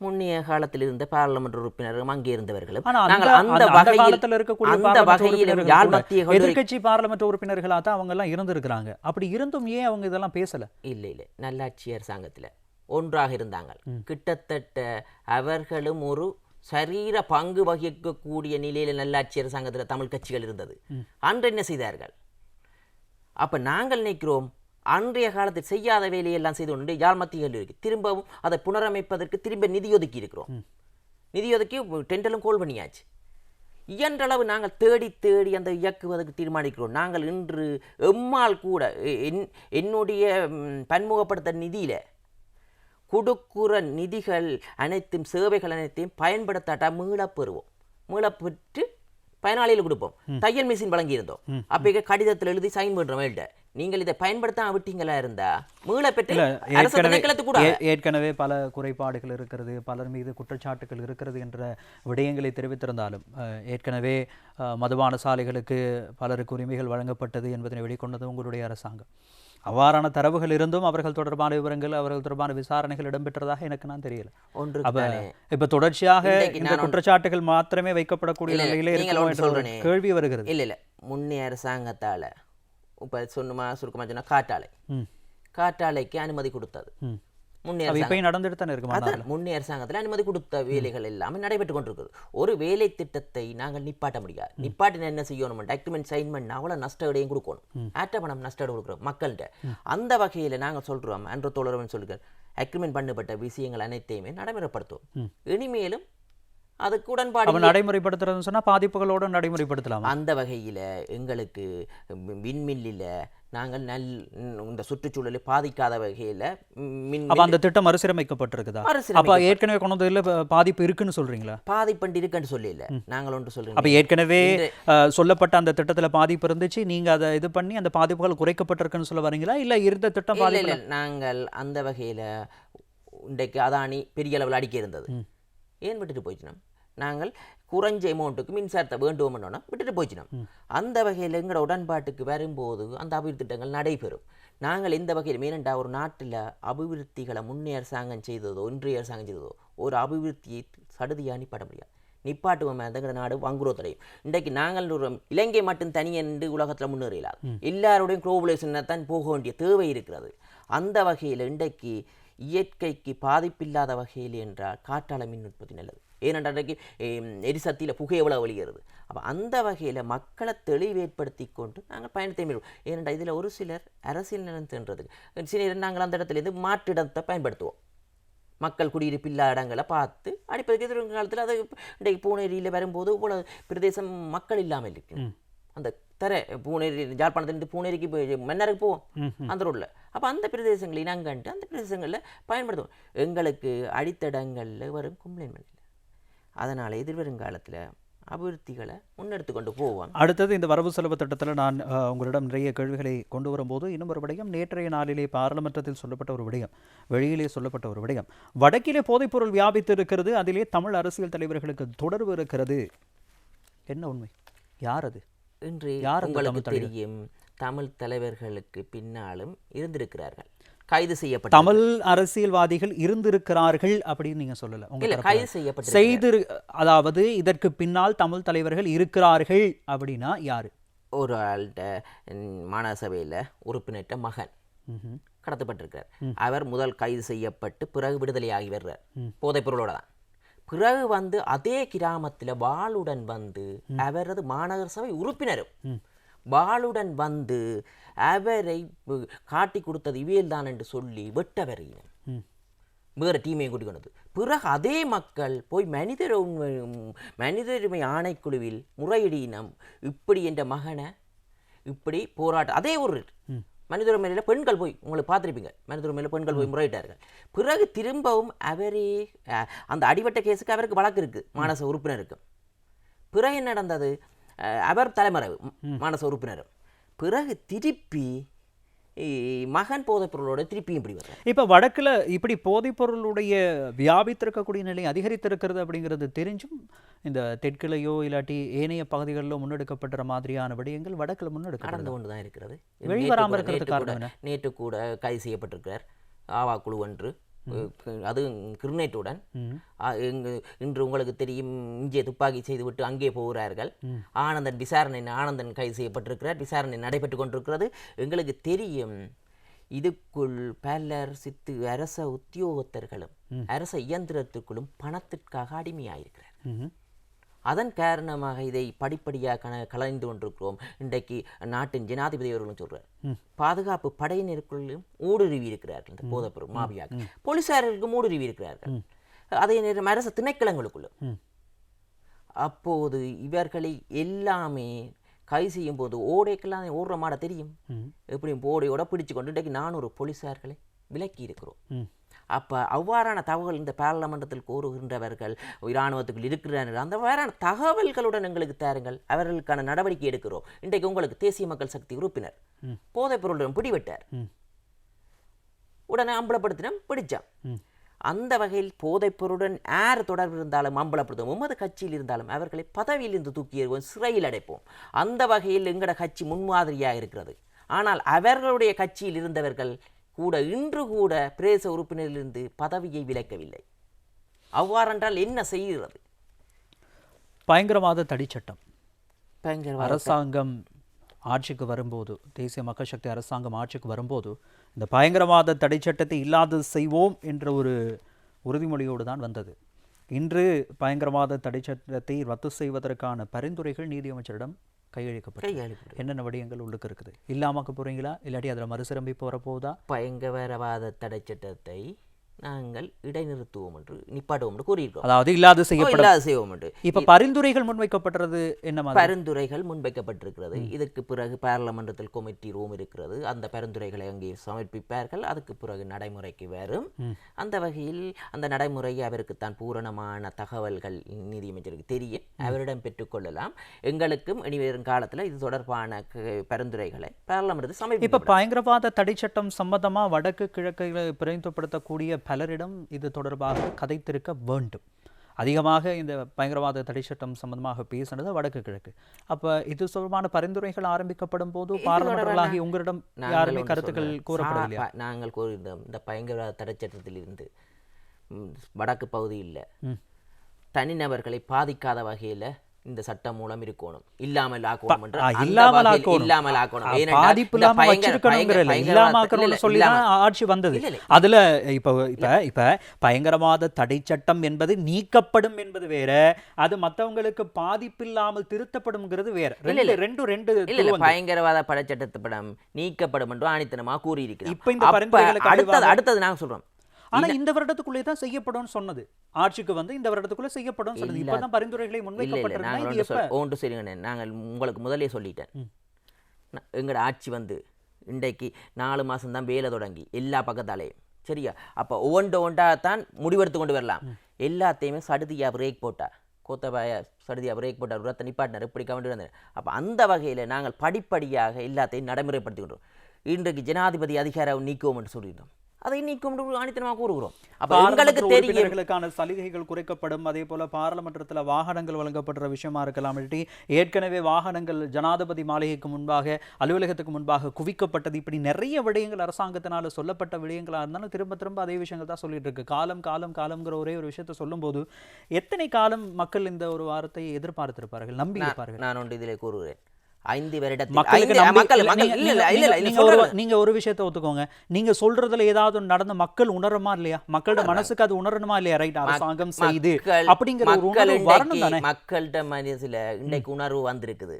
முன்னைய காலத்தில் இருந்த பாராளுமன்ற உறுப்பினரும் அங்கே இருந்தவர்களும் ஆனா அந்த நாங்கள் அந்த அந்த- அந்த வகையில் காலத்துல இருக்கக்கூடிய அந்த பார்லமெண்ட் வகையிலும் உறுப்பினர்கள் யாழ் கூட மத்திய கல்லூரி எதிர்க்கட்சி பார்லமெண்ட் உறுப்பினர்களா தான் அவங்க எல்லாம் இருந்திருக்கிறாங்க. அப்படி இருந்தும் ஏன் அவங்க இதெல்லாம் பேசல? இல்லை இல்லை. நல்லாட்சி அரசாங்கத்தில். ஒன்றாக இருந்தாங்க கிட்டத்தட்ட அவர்களும் ஒரு சரீர பங்கு வகிக்கக்கூடிய நிலையில் நல்லாட்சி அரசாங்கத்தில் தமிழ் கட்சிகள் இருந்தது. அன்று என்ன செய்தார்கள்? அப்ப நாங்கள் நினைக்கிறோம் அன்றைய காலத்தில் செய்யாத வேலையெல்லாம் செய்து கொண்டு யாழ் மத்திய கல்லூரிக்கு திரும்பவும் அதை புனரமைப்பதற்கு திரும்ப நிதி ஒதுக்கி இருக்கிறோம். நிதி ஒதுக்கி டெண்டலும் கோல் பண்ணியாச்சு. இயன்றளவு நாங்கள் தேடி தேடி அந்த இயக்குவதற்கு தீர்மானிக்கிறோம். நாங்கள் இன்று எம்மால் கூட என்- என்னுடைய பன்முகப்படுத்த நிதியில கொடுக்குற நிதிகள் அனைத்தும் சேவைகள் அனைத்தையும் பயன்படுத்தாட்டா மீளப் பெறுவோம் மீளப் பெற்று பயனாளிகள் கொடுப்போம் தையல் மிஷின் வழங்கியிருந்தோம். அப்போ கடிதத்தில் எழுதி சைன் பண்றோம் மேல்ட்ட நீங்கள் இதை பயன்படுத்தாம விட்டீங்களா இருந்தா? மீள பெற்று அரசு ஏற்கனவே பல குறைபாடுகள் இருக்கிறது பலர் மீது குற்றச்சாட்டுகள் இருக்கிறது என்ற விடயங்களை தெரிவித்திருந்தாலும் ஏற்கனவே மதுபான சாலைகளுக்கு பலருக்கு உரிமைகள் வழங்கப்பட்டது என்பதனை வெளிக்கொண்டது உங்களுடைய அரசாங்கம். அவ்வாறான தரவுகள் இருந்தும் அவர்கள் தொடர்பான விவரங்கள் அவர்கள் தொடர்பான விசாரணைகள் இடம்பெற்றதாக எனக்கு நான் தெரியல ஒன்று அப்ப இப்ப தொடர்ச்சியாக இந்த குற்றச்சாட்டுகள் மாத்திரமே வைக்கப்படக்கூடிய நிலையிலே. கேள்வி வருகிறது இல்ல இல்ல முன்னே அரசாங்கத்தால இப்ப சொன்னமா சுருக்கமா சொன்னா காற்றாலை. காற்றாலைக்கு அனுமதி கொடுத்தது. முன்னே அரசாங்கத்தில் அனுமதி கொடுத்த வேலைகள் எல்லாமே நடைபெற்று கொண்டிருக்குது. ஒரு வேலை திட்டத்தை நாங்கள் நிப்பாட்ட முடியாது. நிப்பாட்டின என்ன செய்யணும் டாக்குமெண்ட் சைன் பண்ண அவ்வளோ நஷ்ட இடையும் கொடுக்கணும். ஆட்ட பணம் நஷ்ட இடம் கொடுக்குறோம் மக்கள்கிட்ட. அந்த வகையில் நாங்கள் சொல்றோம் அன்ற தோழரவன் சொல்லுங்கள் அக்ரிமெண்ட் பண்ணப்பட்ட விஷயங்கள் அனைத்தையுமே நடைமுறைப்படுத்துவோம். இனிமேலும் அதுக்கு உடன்பாடு அப்ப நடைமுறைப்படுத்துறதுன்னு சொன்னா பாதிப்புகளோட நடைமுறைப்படுத்தலாமா? அந்த வகையில் எங்களுக்கு விண்மில்லில் நாங்கள் நல் இந்த சுற்றுச்சூழலை பாதிக்காத வகையில் மின் அப்ப அந்த திட்டம் மறுசீரமைக்கப்பட்டிருக்குதா? மறுசீரமைக்கப்பட்ட- அப்ப ஏற்கனவே கொண்டு வந்ததுல பாதிப்பு இருக்குன்னு சொல்றீங்களா? பாதிப்பண்டு இருக்குன்னு சொல்லல. நாங்கள் ஒன்று அப்ப சொல்றோம் ஏற்கனவே சொல்லப்பட்ட அந்த திட்டத்துல பாதிப்பு இருந்துச்சு நீங்க அதை இது பண்ணி அந்த பாதிப்புகள் குறைக்கப்பட்டிருக்குன்னு சொல்ல வரீங்களா? இல்ல இருந்த திட்டம் பாதிப்பு நாங்கள் அந்த வகையில இன்றைக்கு அதானி பெரிய அளவில் அடிக்க இருந்தது. ஏன் விட்டுட்டு போயிடுச்சு நாங்கள் குறைஞ்ச அமௌண்ட்டுக்கு மின்சாரத்தை வேண்டுவோம்னோன்னா விட்டுட்டு போயிடுச்சு அந்த வகையில் எங்களோட உடன்பாட்டுக்கு வரும்போது அந்த அபிவிருத்தி திட்டங்கள் நடைபெறும். நாங்கள் இந்த வகையில் மீனண்டா ஒரு நாட்டில் அபிவிருத்திகளை முன்னே அரசாங்கம் செய்ததோ இன்றைய அரசாங்கம் செய்ததோ ஒரு அபிவிருத்தியை சடுதியாக நிப்பாட்ட முடியாது. நிப்பாட்டுவோம் எங்கிற நாடு வங்குரோத்தடையும். இன்றைக்கு நாங்கள் ஒரு இலங்கை மட்டும் தனியென்று உலகத்தில் முன்னேறலாம் எல்லாருடையும் குளோபலைசேஷனை தான் போக வேண்டிய தேவை இருக்கிறது. அந்த வகையில் இன்றைக்கு இயற்கைக்கு பாதிப்பில்லாத வகையில் என்றால் காற்றாலை மின் உற்பத்தி நல்லது. ஏனென்றால் எரிசக்தியில் புகை எவ்வளோ வெளியேறுது. அப்போ அந்த வகையில் மக்களை தெளிவு ஏற்படுத்தி கொண்டு நாங்கள் பயணத்தை மேற்கொள்வோம். ஏனென்றால் இதில் ஒரு சிலர் அரசியல் நிலம் சென்றதுக்கு சிலர் நாங்கள் அந்த இடத்துலேருந்து மாற்று இடத்தை பயன்படுத்துவோம். மக்கள் குடியிருப்பு இல்லாத இடங்களை பார்த்து அடிப்பதற்கு எதிர்காலத்தில் அது இன்றைக்கு பூனேரியில் வரும்போது இவ்வளவு பிரதேசம் மக்கள் இல்லாமல் இருக்கு அந்த தர பூனேரி ஜாழ்ப்பாணத்துலேருந்து பூனேரிக்கு போய் மன்னருக்கு போவோம். அந்த ரோட்டில் அப்போ அந்த பிரதேசங்களை இனங்கண்டு அந்த பிரதேசங்களில் பயன்படுத்துவோம். எங்களுக்கு அடித்தடங்களில் வரும் கம்ப்ளைண்ட் இல்லை அதனால் எதிர்வருங்காலத்தில் அபிவிருத்திகளை முன்னெடுத்து கொண்டு போவோம். அடுத்தது இந்த வரவு செலவு திட்டத்தில் நான் உங்களிடம் நிறைய கேள்விகளை கொண்டு வரும்போது இன்னும் ஒரு விடயம் நேற்றைய நாளிலே பாராளுமன்றத்தில் சொல்லப்பட்ட ஒரு விடயம் வெளியிலே சொல்லப்பட்ட ஒரு விடயம். வடக்கிலே போதைப்பொருள் வியாபித்து இருக்கிறது அதிலே தமிழ் அரசியல் தலைவர்களுக்கு தொடர்பு இருக்கிறது. என்ன உண்மை? யார் அது? அந்த உங்களுக்கு? தெரியும் தமிழ் தலைவர்களுக்கு பின்னாலும் இருந்திருக்கிறார்கள். கைது செய்யப்பட்ட தமிழ் அரசியல்வாதிகள் இருந்திருக்கிறார்கள் அப்படின்னு நீங்க சொல்லல. இல்ல. கைது செய்யப்பட்ட செய்து அதாவது இதற்கு பின்னால் தமிழ் தலைவர்கள் இருக்கிறார்கள் அப்படின்னா யாரு? ஒரு ஆள்கிட்ட மாநகர சபையில் உறுப்பினர்கிட்ட மகன். கடத்தப்பட்டிருக்கிறார். அவர் முதல் கைது செய்யப்பட்டு பிறகு விடுதலையாகி வர்றார். போதைப் பொருளோட தான். பிறகு வந்து அதே கிராமத்தில் வாளுடன் வந்து அவரது மாநகர சபை உறுப்பினரும். வாளுடன் வந்து அவரை காட்டி கொடுத்தது இவியல் தான் என்று சொல்லி வெட்ட வரையினர். வேறு டீமையும் கூட்டிக் கொண்டது. பிறகு அதே மக்கள் போய் மனித உரிமை மனித உரிமை ஆணைக்குழுவில் முறையிடினம் இப்படி என்ற மகனை இப்படி போராட்டம் அதே ஒரு மனித உரிமையில் பெண்கள் போய் உங்களுக்கு பார்த்துருப்பீங்க. மனித உரிமையில் பெண்கள் போய் முறையிட்டார்கள். பிறகு திரும்பவும் அவரே அந்த அடிபட்ட கேஸுக்கு அவருக்கு வழக்கு இருக்குது மானச உறுப்பினருக்கு. பிறகு என்ன நடந்தது? அவர் தலைமறைவு மானச உறுப்பினரும் பிறகு திருப்பி மகன் போதைப் பொருளோட திருப்பியும் இப்படி வர்றார் இப்ப வடக்குல இப்படி போதைப் பொருளுடைய வியாபித்திருக்கக்கூடிய நிலை அதிகரித்திருக்கிறது அப்படிங்கிறது தெரிஞ்சும் இந்த தெற்கிலையோ இல்லாட்டி ஏனைய பகுதிகளிலோ முன்னெடுக்கப்பட்ட மாதிரியான விடயங்கள் வடக்குல முன்னெடுக்கப்படுது. நடந்து கொண்டு தான் இருக்கிறது வெளி நேற்று வராம கூட- இருக்கிறதுக்கு நேற்று காரணம் கூட- என்ன? நேற்று கூட கைது செய்யப்பட்டிருக்கிறார். ஆவா குழு ஒன்று. அது கிரினேட்டுடன் இன்று உங்களுக்கு தெரியும் இங்கே துப்பாக்கி செய்துவிட்டு அங்கே போகிறார்கள். ஆனந்தன் விசாரணை ஆனந்தன் கைது செய்யப்பட்டிருக்கிறார். விசாரணை நடைபெற்று கொண்டிருக்கிறது. எங்களுக்கு தெரியும் இதுக்குள் பலர் சித்து அரச உத்தியோகத்தர்களும் அரச இயந்திரத்துக்குள்ளும் பணத்திற்காக அடிமையாயிருக்கிறார். அதன் காரணமாக இதை படிப்படியாக கண கலைந்து கொண்டிருக்கிறோம். இன்றைக்கு நாட்டின் ஜனாதிபதி அவர்களும் சொல்றார். பாதுகாப்பு படையினருக்குள்ளும் ஊடுருவி இருக்கிறார்கள் இந்த போதைப்பொருள் மாபியாக போலீசார்களுக்கும் ஊடுருவி இருக்கிறார்கள் அதே நேரம் அரசு திணைக்களங்களுக்குள்ளும். அப்போது இவர்களை எல்லாமே கை செய்யும் போது ஓடைக்கெல்லாம் ஓடுற மாட தெரியும். எப்படியும் போடையோட பிடிச்சு கொண்டு இன்றைக்கு நானூறு போலீசார்களை விலக்கி இருக்கிறோம். அப்போ அவ்வாறான தகவல் இந்த பாராளுமன்றத்தில் கூறுகின்றவர்கள் இராணுவத்துக்குள் இருக்கிறார்கள். அந்த வாரான தகவல்களுடன் எங்களுக்கு தாருங்கள். அவர்களுக்கான நடவடிக்கை எடுக்கிறோம். இன்றைக்கு உங்களுக்கு தேசிய மக்கள் சக்தி உறுப்பினர். போதைப் பொருளுடன் பிடிவிட்டார். உடனே அம்பலப்படுத்தினம் பிடிச்சான். அந்த வகையில் போதைப் பொருளுடன் யார் தொடர்பு இருந்தாலும் அம்பலப்படுத்தும் உமது கட்சியில் இருந்தாலும் அவர்களை பதவியிலிருந்து தூக்கி எறிவோம் சிறையில் அடைப்போம். அந்த வகையில் எங்கட கட்சி முன்மாதிரியாக இருக்கிறது. ஆனால் அவர்களுடைய கட்சியில் இருந்தவர்கள் கூட இன்று கூட பிரதேச உறுப்பினரிலிருந்து பதவியை விலக்கவில்லை. அவ்வாறென்றால் என்ன செய்கிறது? பயங்கரவாத தடிச்சட்டம். பயங்கரவாத அரசாங்கம் ஆட்சிக்கு வரும்போது தேசிய மக்கள் சக்தி அரசாங்கம் ஆட்சிக்கு வரும்போது இந்த பயங்கரவாத தடை சட்டத்தை இல்லாதது செய்வோம் என்ற ஒரு உறுதிமொழியோடு தான் வந்தது. இன்று பயங்கரவாத தடை சட்டத்தை ரத்து செய்வதற்கான பரிந்துரைகள் நீதியமைச்சரிடம் கையளிக்கப்பட்டது கையாளி என்னென்ன விடயங்கள் உள்ளுக்கு இருக்குது? இல்லாமக்க போறீங்களா? இல்லாட்டி அதில் மறுசீரமைப்பு வரப்போகுதா? பயங்கரவாத தடை சட்டத்தை நாங்கள் இடைநிறுத்துவோம் என்று நிப்பாட்டுவோம் என்று கூறியிருக்கிறோம். அதாவது இல்லாது ஓ, செய்யப்படும். இல்லாத செய்வோம் என்று. இப்ப பரிந்துரைகள் முன்வைக்கப்பட்டது என்ன பரிந்துரைகள் முன்வைக்கப்பட்டிருக்கிறது. இதற்கு பிறகு பாராளுமன்றத்தில் கமிட்டி ரூம் இருக்கிறது. அந்த பரிந்துரைகளை அங்கே சமர்ப்பிப்பார்கள். அதுக்கு பிறகு நடைமுறைக்கு வரும். அந்த வகையில் அந்த நடைமுறை அவருக்கு தான் பூரணமான தகவல்கள் நீதியமைச்சருக்கு தெரியும். அவரிடம் பெற்றுக்கொள்ளலாம் எங்களுக்கும் இனி வரும் காலத்தில் இது தொடர்பான பரிந்துரைகளை பாராளுமன்றத்தில் இப்ப சமர்ப்பிக்க பயங்கரவாத தடை சட்டம் சம்பந்தமா வடக்கு கிழக்கில் பிரதிநிதித்துவப்படுத்தக்கூடிய பலரிடம் இது தொடர்பாக கதைத்திருக்க வேண்டும். அதிகமாக இந்த பயங்கரவாத தடை சட்டம் சம்பந்தமாக பேசினது வடக்கு கிழக்கு. அப்ப இது தொடர்பான பரிந்துரைகள் ஆரம்பிக்கப்படும் போது பார்லமெண்டர்களாகி உங்களிடம் யாருமே கருத்துக்கள் ப- நாங்கள் கூறியிருந்தோம் இந்த பயங்கரவாத தடைச்சட்டத்திலிருந்து ம், வடக்கு பகுதியில். தனிநபர்களை பாதிக்காத வகையில இந்த சட்டம் மூலம் இருக்கணும். இல்லாமல் ஆக்கணும் இல்லாமல் ஆக்கணும். இல்லாமல் ஆக்கணும். பாதிப்பு இல்லாம பயங்கர- வச்சிருக்கணுங்கிற இல்ல. பயங்கர- இல்லாம பயங்கரவாத- ஆக்கணும்னு இல்ல, சொல்லி இல்லாம- தான் ஆட்சி வந்தது. அதுல இப்ப இப்ப இப்ப பயங்கரவாத தடை சட்டம் என்பது நீக்கப்படும் என்பது வேற. அது மத்தவங்களுக்கு பாதிப்பில்லாமல் திருத்தப்படும்ங்கிறது வேற. ரெண்டு ரெண்டு ரெண்டு. பயங்கரவாத படைச்சட்டத்து படம் நீக்கப்படும் என்று ஆணித்தனமா கூறியிருக்கிறோம் இப்ப இந்த அடுத்தது அடுத்தது நாங்க சொல்றோம். ஆனா இந்த வருடத்துக்குள்ளே தான் செய்யப்படும் சொன்னது. ஆட்சிக்கு வந்து இந்த வருடத்துக்குள்ள செய்யப்படும் சொன்னது. இப்பதான் பரிந்துரைகளை முன்வைக்கப்பட்டிருந்தா ஒன்று சரிங்கண்ணே நாங்கள் உங்களுக்கு முதலே சொல்லிட்டேன். எங்கட ஆட்சி வந்து இன்றைக்கு நாலு மாதம் தான் வேலை தொடங்கி எல்லா பக்கத்தாலேயும் சரியா? அப்போ ஒவ்வொன்று ஒன்றா தான் முடிவெடுத்து கொண்டு வரலாம். எல்லாத்தையுமே சடுதியா பிரேக் போட்டா. கோத்தபாய சடுதியா பிரேக் போட்டார். உரத்தை நிப்பாட்டினார். இப்படி கவனிட்டு வந்தார். அப்போ அந்த வகையில் நாங்கள் படிப்படியாக எல்லாத்தையும் நடைமுறைப்படுத்திக்கின்றோம் இன்றைக்கு ஜனாதிபதி அதிகாரம் நீக்குவோம் என்று சொல்லியிருந்தோம். அதை நீக்கும் ஆணித்தனமாக கூறுகிறோம். அப்போ எங்களுக்கு தெரியும். சலுகைகள் குறைக்கப்படும். அதே போல பாராளுமன்றத்துல வாகனங்கள் வழங்கப்படுற விஷயமா இருக்கலாம். ஏற்கனவே வாகனங்கள் ஜனாதிபதி மாளிகைக்கு முன்பாக அலுவலகத்துக்கு முன்பாக குவிக்கப்பட்டது. இப்படி நிறைய விடயங்கள் அரசாங்கத்தினால சொல்லப்பட்ட விடயங்களா இருந்தாலும் திரும்ப திரும்ப அதே விஷயங்கள் தான் சொல்லிட்டு இருக்கு. காலம் காலம் காலம்ங்கிற ஒரே ஒரு விஷயத்தை சொல்லும்போது எத்தனை காலம் மக்கள் இந்த ஒரு வாரத்தை எதிர்பார்த்திருப்பார்கள் நம்பி இருப்பார்கள் நான் ஒன்று இதில் கூறுகிறேன். ஐந்து வருடத்தில். நீங்க- ஒரு விஷயத்தை ஒத்துக்கோங்க. நீங்க சொல்றதுல ஏதாவது நடந்த மக்கள் உணரமா இல்லையா? மக்களோட மனசுக்கு அது உணரணுமா இல்லையா? ரைட் அரசாங்கம் செய்து அப்படிங்கிற மக்கள்கிட்ட மனசுல இன்றைக்கு உணர்வு வந்திருக்குது.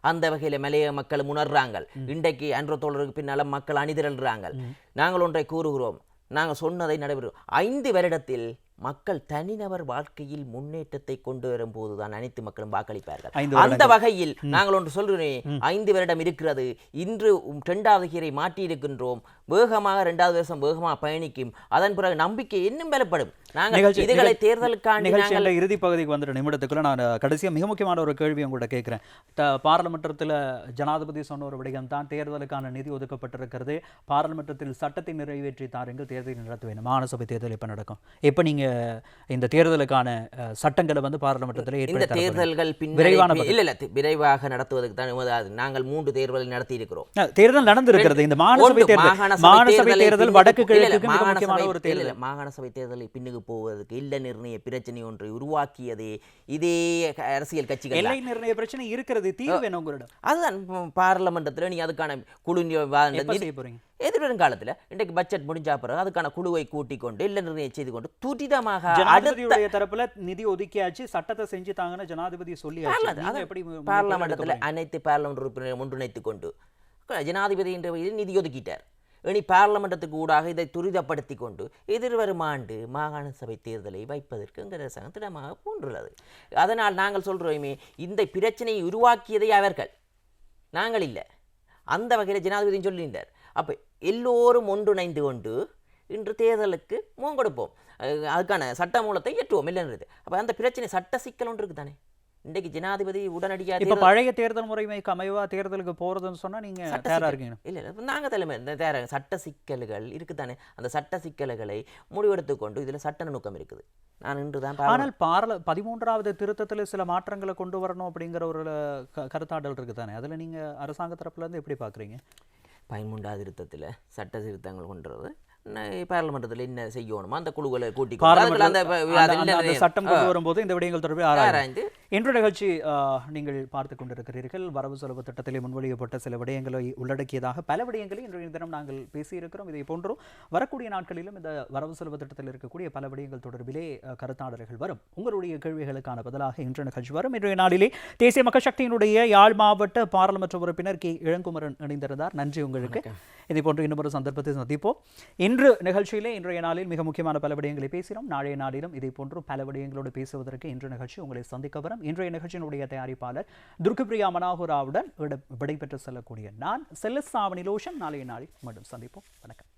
அந்த வகையில மலைய மக்கள் உணர்றாங்க. இன்றைக்கு அன்றோ தோழருக்கு பின்னால மக்கள் அணிதிரள்றாங்க. நாங்கள் ஒன்றை கூறுகிறோம். நாங்கள் சொன்னதை நடைபெறும் ஐந்து வருடத்தில் மக்கள் தனிநபர் வாழ்க்கையில் முன்னேற்றத்தை கொண்டு வரும்போது தான் அனைத்து மக்களும் வாக்களிப்பார்கள். அந்த வகையில் நாங்கள் ஒன்று சொல்கிறேன். ஐந்து வருடம் இருக்கிறது. இன்று இரண்டாவது கீரை மாற்றி இருக்கின்றோம் வேகமாக இரண்டாவது வருஷம் வேகமாக பயணிக்கும். அதன் பிறகு நம்பிக்கை இன்னும் பலப்படும். நாங்கள் இதுகளை நிகழ்ச்சி- தேர்தலுக்காண்டி நாங்கள் நிகழ்ச்சியோட இறுதி பகுதிக்கு வந்துட்ட நிமிடத்துக்குள்ள நான் கடைசியா மிக முக்கியமான ஒரு கேள்வி உங்கள்கிட்ட கேட்கிறேன். பாராளுமன்றத்துல ஜனாதிபதி சொன்ன ஒரு விடயம் தான் தேர்தலுக்கான நிதி ஒதுக்கப்பட்டிருக்கிறது. பாராளுமன்றத்தில் சட்டத்தை நிறைவேற்றி தாருங்கள் தேர்தலை நடத்த வேண்டும் மாநசபை தேர்தல் எப்ப நடக்கும்? எப்ப இந்த தேர்தலுக்கான சட்டங்களை வந்து பாராளுமன்றத்தில் இந்த தேர்தல்கள் விரைவான இல்ல இல்ல விரைவாக நடத்துவதற்கு தான். நாங்கள் மூன்று தேர்தலை நடத்தி இருக்கிறோம் தேர்தல் நடந்திருக்கிறது. இந்த ஒன்று, தேர்தல். மாகாண சபை மாநசபை தேர்தலை வடக்கு போ- இல்ல, இல்ல, கிழக்குக்கு மிக மாகாண முக்கியமான சபை- ஒரு தேர்தல். இல்ல, மாகாண சபை தேர்தலை பின்னுக்கு போவதற்கு இல்ல நிர்ணய பிரச்சனை ஒன்றை உருவாக்கியதே இதே அரசியல் கட்சிகள் எல்லை நிர்ணய பிரச்சனை இருக்கிறது. தீர்வு என்ன உங்களிடம்? அதுதான் பாராளுமன்றத்துல நீங்க அதுக்கான குழு நி- வா- எப்ப நிதி- செய்ய போறீங்க? எதிர்வரும் காலத்துல இன்றைக்கு பட்ஜெட் முடிஞ்சா பிறகு அதுக்கான குழுவை கூட்டிக் கொண்டு இல்ல நிர்ணயம் செய்து கொண்டு துரிதமாக ஜனாதிபதியுடைய தரப்புல நிதி ஒதுக்கியாச்சு சட்டத்தை செஞ்சு தாங்கன்னு ஜனாதிபதி மு- பார்லமெண்டத்தில் அனைத்து பார்லமெண்ட் உறுப்பினரும் ஒன்றிணைத்துக் கொண்டு ஜனாதிபதி என்ற வகையில் நிதி ஒதுக்கிட்டார். இனி பார்லமெண்டத்துக்கு ஊடாக இதை துரிதப்படுத்தி கொண்டு எதிர்வரும் ஆண்டு மாகாண சபை தேர்தலை வைப்பதற்கு இந்த அரசாங்கம் திடமாக போன்றுள்ளது அதனால் நாங்கள் சொல்கிறோமே இந்த பிரச்சனையை உருவாக்கியதை அவர்கள். நாங்கள் இல்லை. அந்த வகையில் ஜனாதிபதி சொல்லியிருந்தார். அப்போ எல்லோரும் ஒன்றிணைந்து கொண்டு இன்று தேர்தலுக்கு முகம் கொடுப்போம். அஹ் அதுக்கான சட்ட மூலத்தை ஏற்றுவோம் இல்லைன்றது. அப்போ அந்த பிரச்சனை சட்ட சிக்கல் ஒன்று இருக்குது தானே இன்றைக்கு ஜனாதிபதி உடனடியாக இப்ப பழைய தேர்தல் முறைமைக்கு அமைவா தேர்தலுக்கு போறதுன்னு சொன்னா நீங்க சட்ட தயாரா சிக்கல். இருக்கீங்க. இல்ல இல்ல இப்ப நாங்க தலைமை இந்த தேர சட்ட சிக்கல்கள் இருக்குதானே? அந்த சட்ட சிக்கல்களை முடிவெடுத்துக் கொண்டு இதுல சட்ட நுணுக்கம் இருக்குது. நான் இன்று தான் ஆனால் பாரல பதிமூன்றாவது திருத்தத்துல சில மாற்றங்களை கொண்டு வரணும் அப்படிங்கிற ஒரு கருத்தாடல் இருக்கு தானே அதுல நீங்க அரசாங்க தரப்புல இருந்து எப்படி பாக்குறீங்க? பதிமூன்றாவது திருத்தத்தில் சட்ட திருத்தங்கள் கொண்டுறது பார்லமெண்டத்தில் என்ன செய்யணுமோ அந்த குழுக்களை கூட்டி அந்த சட்டம் கொண்டு வரும்போது இந்த விடயங்கள் தொடர்பில் ஆராய்ந்து இன்று நிகழ்ச்சி நீங்கள் பார்த்து கொண்டிருக்கிறீர்கள். வரவு செலவு திட்டத்திலே முன்மொழியப்பட்ட சில விடயங்களை உள்ளடக்கியதாக பல விடயங்களை இன்றைய தினம் நாங்கள் பேசியிருக்கிறோம். இதை போன்றும் வரக்கூடிய நாட்களிலும் இந்த வரவு செலவு திட்டத்தில் இருக்கக்கூடிய பல விடயங்கள் தொடர்பிலே அஹ், கருத்தாடல்கள் வரும். உங்களுடைய கேள்விகளுக்கான பதிலாக இன்று நிகழ்ச்சி வரும். இன்றைய நாளிலே தேசிய மக்கள் சக்தியினுடைய யாழ் மாவட்ட பாராளுமன்ற உறுப்பினர் கே. இளங்குமரன் இணைந்திருந்தார். நன்றி உங்களுக்கு. இதே போன்று இன்னொரு சந்தர்ப்பத்தை சந்திப்போம். இன்று நிகழ்ச்சியிலே இன்றைய நாளில் மிக முக்கியமான பல விடயங்களை பேசினோம். நாளைய நாளிலும் இதே போன்று பல விடயங்களோடு பேசுவதற்கு இன்று நிகழ்ச்சி உங்களை சந்திக்க வரும். இன்றைய நிகழ்ச்சியினுடைய தயாரிப்பாளர் துர்கபிரியா மனாகுராவுடன் விடைபெற்று செல்லக்கூடிய நான் செல்லசாவணி லோஷன். நாளைய நாளில் மீண்டும் சந்திப்போம். வணக்கம்.